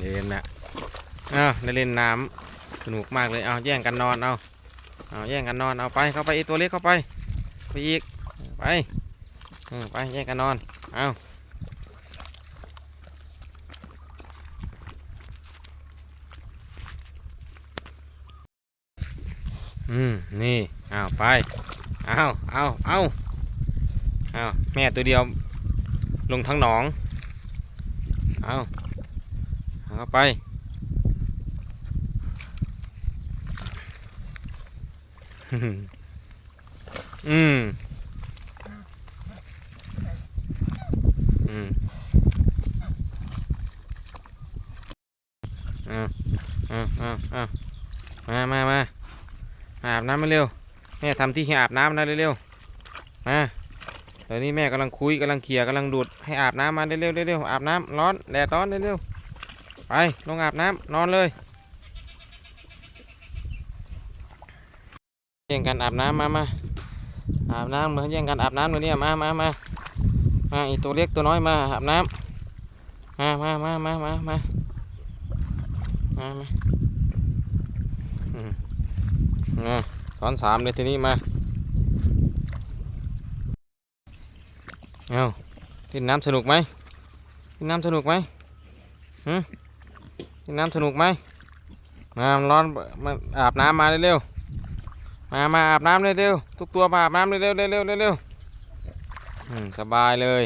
เล่นนะอ้าวได้เล่นน้ำสนุกมากเลยเอาแย่งกันนอนเอาเอาแย่งกันนอนเอาไปเข้าไปอีตัวเล็กเข้าไปไปอีกไปไปแย่งกันนอนเอาอืมนี่เอาไปเอาเอาเอาเอาแม่ตัวเดียวลงทั้งหนองเอา เอาเข้าไป อืม อืมาเอาเอาอามามามามาอาบน้ำมาเร็ว แม่ทำที่ให้อาบน้ำนะเร็วๆมาเดี๋ยวนี้แม่กำลังคุยกำลังเขี่ยกำลังดูดให้อาบน้ำมาเร็วๆเร็วๆอาบน้ำร้อนแดดร้อนเร็วๆ ไป ลงอาบน้ำนอนเลยแย่งกันอาบน้ำมามาอาบน้ำมาแย่งกันอาบน้ำเลยเนี่ยมามามามาอีตัวเล็กตัวน้อยมาอาบน้ำมามามามามามามามาอืมอ่าซ้อนสามเลยทีนี้มาเอาเล่นน้ำสนุกไหมเล่นน้ำสนุกไหมฮึ นน้ำสนุกไหมมาร้อนมาอาบน้ำมาเร็วๆมามาอาบน้ำเร็วๆทุกตัวมาอาบน้ำเร็วๆเร็วๆเร็วๆสบายเลย